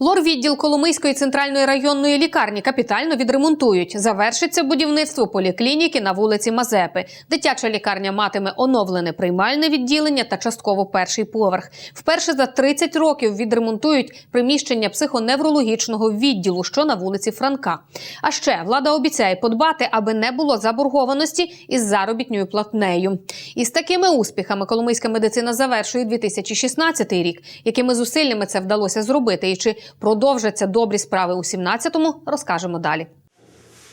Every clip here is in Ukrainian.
Лор-відділ Коломийської центральної районної лікарні капітально відремонтують. Завершиться будівництво поліклініки на вулиці Мазепи. Дитяча лікарня матиме оновлене приймальне відділення та частково перший поверх. Вперше за 30 років відремонтують приміщення психоневрологічного відділу, що на вулиці Франка. А ще влада обіцяє подбати, аби не було заборгованості із заробітною платнею. Із такими успіхами коломийська медицина завершує 2016 рік. Якими зусиллями це вдалося зробити, і чи продовжаться добрі справи у 17-му, розкажемо далі.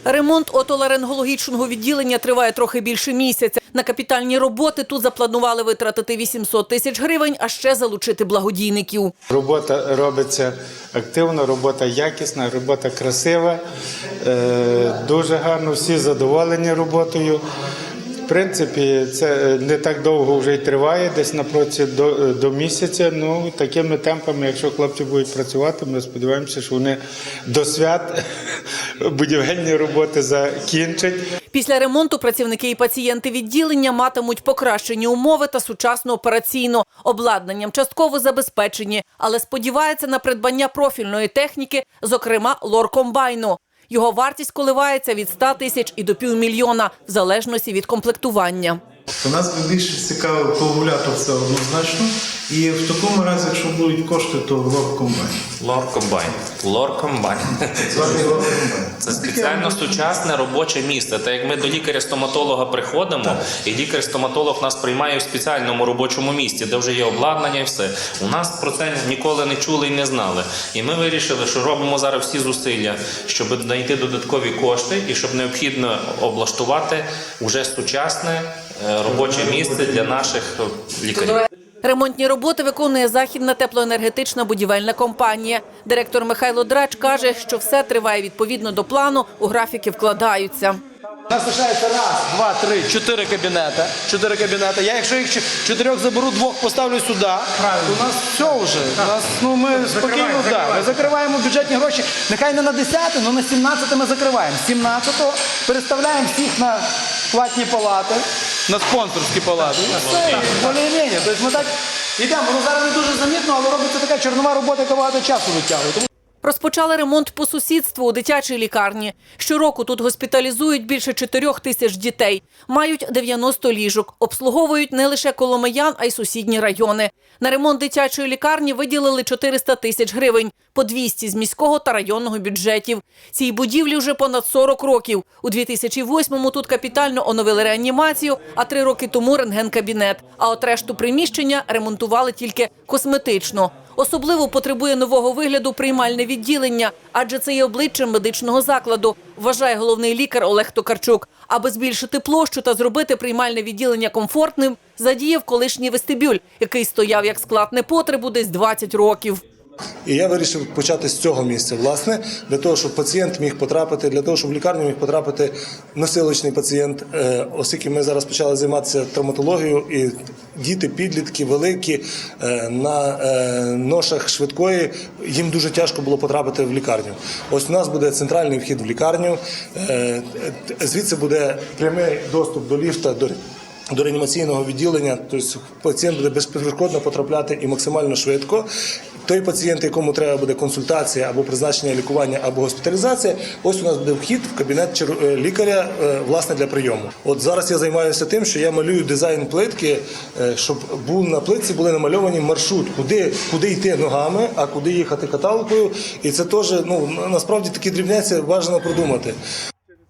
Ремонт отоларингологічного відділення триває трохи більше місяця. На капітальні роботи тут запланували витратити 800 тисяч гривень, а ще залучити благодійників. Робота робиться активно, робота якісна, робота красива. Е, Дуже гарно, всі задоволені роботою. Принципі, це не так довго вже й триває, десь напроці до, до місяця. Ну, такими темпами, якщо хлопці будуть працювати, ми сподіваємося, що вони до свят будівельні роботи закінчать. Після ремонту працівники і пацієнти відділення матимуть покращені умови та сучасну операційну обладнанням частково забезпечені, але сподіваються на придбання профільної техніки, зокрема лоркомбайну. Його вартість коливається від 100 тисяч і до півмільйона, в залежності від комплектування. То нас більше цікавив коагулятор, це однозначно. І в такому разі, якщо будуть кошти, то лоб комбайн. Лор комбайн. Лор комбайн. Це спеціально сучасне робоче місце. Та як ми до лікаря-стоматолога приходимо, і лікар-стоматолог нас приймає в спеціальному робочому місці, де вже є обладнання і все. У нас про це ніколи не чули і не знали. І ми вирішили, що робимо зараз всі зусилля, щоб знайти додаткові кошти і щоб необхідно облаштувати вже сучасне робоче місце для наших е, лікарів. Ремонтні роботи виконує західна теплоенергетична будівельна компанія. Директор Михайло Драч каже, що все триває відповідно до плану, у графіки вкладаються. У нас лишається раз, два, три, чотири кабінети. Чотири кабінети. Я, якщо їх чо- чотирьох заберу, двох поставлю сюди, то у нас все вже. У нас, ну, ми спокійно, да, ми закриваємо бюджетні гроші. Нехай не на 10, але на 17 ми закриваємо. 17 переставляємо всіх на платні палати, на спонсорські палати. І все, і более-менее. Тобто ми так йдемо. Воно зараз не дуже замітно, але робиться така чорнова робота, яка багато часу витягує. Розпочали ремонт по сусідству у дитячій лікарні. Щороку тут госпіталізують більше 4 тисяч дітей. Мають 90 ліжок. Обслуговують не лише коломиян, а й сусідні райони. На ремонт дитячої лікарні виділили 400 тисяч гривень, по 200 з міського та районного бюджетів. Цій будівлі вже понад 40 років. У 2008-му тут капітально оновили реанімацію, а три роки тому рентген-кабінет. А от решту приміщення ремонтували тільки косметично. Особливо потребує нового вигляду приймальне відділення, адже це є обличчям медичного закладу, вважає головний лікар Олег Токарчук. Аби збільшити площу та зробити приймальне відділення комфортним, задіяв колишній вестибюль, який стояв як склад непотребу десь 20 років. І я вирішив почати з цього місця, власне, для того, щоб пацієнт міг потрапити, для того, щоб в лікарню міг потрапити носилочний пацієнт, Е, оскільки ми зараз почали займатися травматологією, і діти, підлітки, великі е, на е, ношах швидкої, їм дуже тяжко було потрапити в лікарню. Ось у нас буде центральний вхід в лікарню, звідси буде прямий доступ до ліфта, до до реанімаційного відділення, тобто пацієнт буде безперешкодно потрапляти і максимально швидко. Той пацієнт, якому треба буде консультація або призначення лікування, або госпіталізація, ось у нас буде вхід в кабінет е, лікаря е, власне для прийому. От зараз я займаюся тим, що я малюю дизайн плитки, е, щоб був на плитці були намальовані маршрут, куди, куди йти ногами, а куди їхати каталкою. І це теж ну насправді такі дрібниці бажано продумати.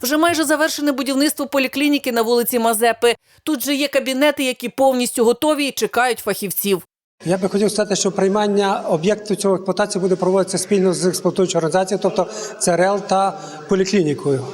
Вже майже завершене будівництво поліклініки на вулиці Мазепи. Тут же є кабінети, які повністю готові і чекають фахівців. Я би хотів сказати, що приймання об'єкту цього експлуатації буде проводитися спільно з експлуатуючою організацією, тобто ЦРЛ та поліклінікою.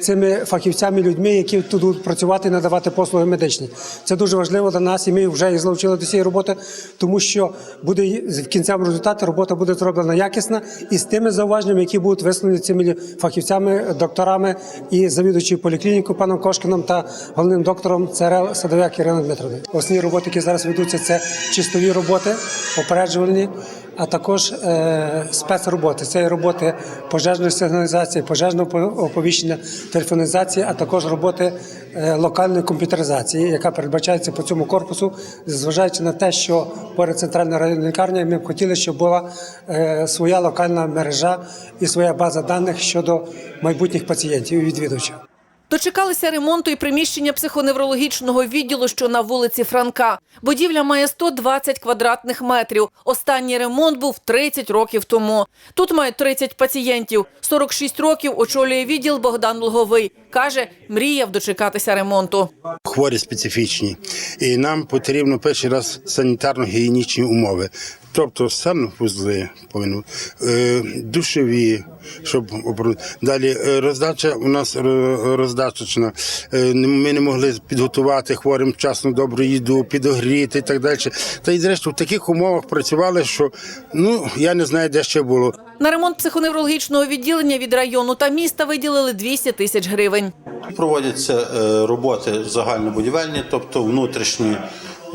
Цими фахівцями, людьми, які тут будуть працювати і надавати послуги медичні. Це дуже важливо для нас, і ми вже їх залучили до цієї роботи, тому що буде в кінцевому результаті робота буде зроблена якісна і з тими зауваженнями, які будуть висловлені цими фахівцями, докторами і завідувачем поліклініку паном Кошкином та головним доктором ЦРЛ Садовяк Іриною Дмитровною. Основні роботи, які зараз ведуться, це чистові роботи, попереджувальні, а також е, спецроботи. Це роботи пожежної сигналізації, пожежного оповіщення, телефонізації, а також роботи е, локальної комп'ютеризації, яка передбачається по цьому корпусу, зважаючи на те, що поряд центральною районною лікарні ми б хотіли, щоб була е, своя локальна мережа і своя база даних щодо майбутніх пацієнтів і відвідувачів. Дочекалися ремонту і приміщення психоневрологічного відділу, що на вулиці Франка. Будівля має 120 квадратних метрів. Останній ремонт був 30 років тому. Тут мають 30 пацієнтів. 46 років очолює відділ Богдан Луговий. Каже, мріяв дочекатися ремонту. хворі специфічні, і нам потрібно перший раз санітарно-гігієнічні умови. Тобто санвузли повинні, е, душові, щоб обру- далі е, роздача у нас ро- роздачечна. Е, Ми не могли підготувати хворим вчасно добру їду, підогріти і так далі. Та й зрештою в таких умовах працювали, що ну я не знаю, де ще було. На ремонт психоневрологічного відділення від району та міста виділили 200 тисяч гривень. Проводяться е, роботи загальнобудівельні, тобто внутрішні,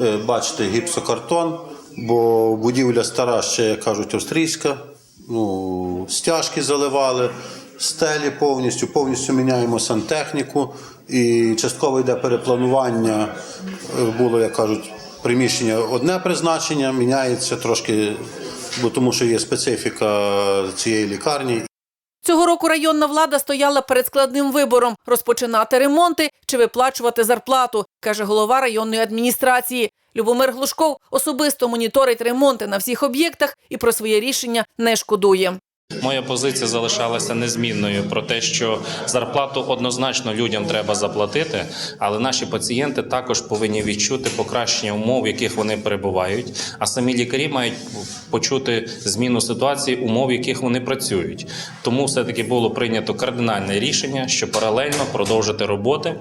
е, бачите, гіпсокартон, бо будівля стара ще, як кажуть, австрійська. Ну, стяжки заливали, стелі повністю, повністю міняємо сантехніку. І частково йде перепланування. Е, Було, як кажуть, приміщення одне призначення, міняється трошки, бо тому що є специфіка цієї лікарні. Цього року районна влада стояла перед складним вибором – розпочинати ремонти чи виплачувати зарплату, каже голова районної адміністрації. Любомир Глушков особисто моніторить ремонти на всіх об'єктах і про своє рішення не шкодує. Моя позиція залишалася незмінною про те, що зарплату однозначно людям треба заплатити, але наші пацієнти також повинні відчути покращення умов, в яких вони перебувають. А самі лікарі мають почути зміну ситуації, умов, в яких вони працюють. Тому все таки було прийнято кардинальне рішення, що паралельно продовжити роботи.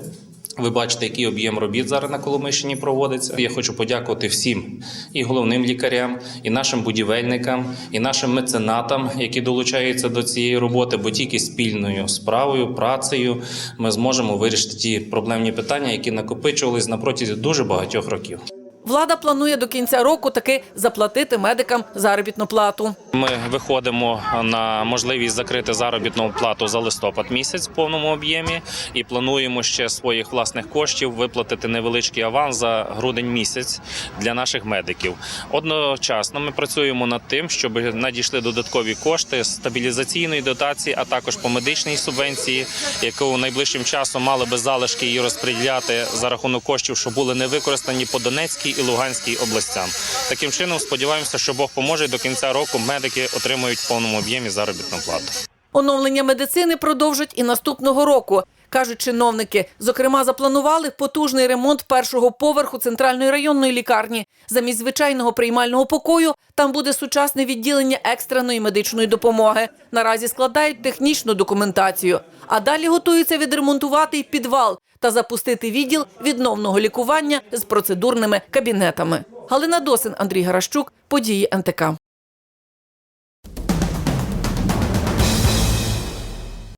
Ви бачите, який об'єм робіт зараз на Коломищині проводиться. Я хочу подякувати всім і головним лікарям, і нашим будівельникам, і нашим меценатам, які долучаються до цієї роботи, бо тільки спільною справою, працею ми зможемо вирішити ті проблемні питання, які накопичувались на протязі дуже багатьох років. Влада планує до кінця року таки заплатити медикам заробітну плату. Ми виходимо на можливість закрити заробітну плату за листопад місяць в повному об'ємі і плануємо ще своїх власних коштів виплатити невеличкий аванс за грудень місяць для наших медиків. Одночасно ми працюємо над тим, щоб надійшли додаткові кошти стабілізаційної дотації, а також по медичній субвенції, яку найближчим часом мали би залишки її розподіляти за рахунок коштів, що були не використані по Донецькій і Луганській областям. Таким чином, сподіваємося, що Бог поможе і до кінця року медики отримують в повному об'ємі заробітну плату. Оновлення медицини продовжать і наступного року. Кажуть чиновники, зокрема, запланували потужний ремонт першого поверху центральної районної лікарні. Замість звичайного приймального покою там буде сучасне відділення екстреної медичної допомоги. Наразі складають технічну документацію. А далі готуються відремонтувати й підвал та запустити відділ відновного лікування з процедурними кабінетами. Галина Досин, Андрій Гаращук, події НТК.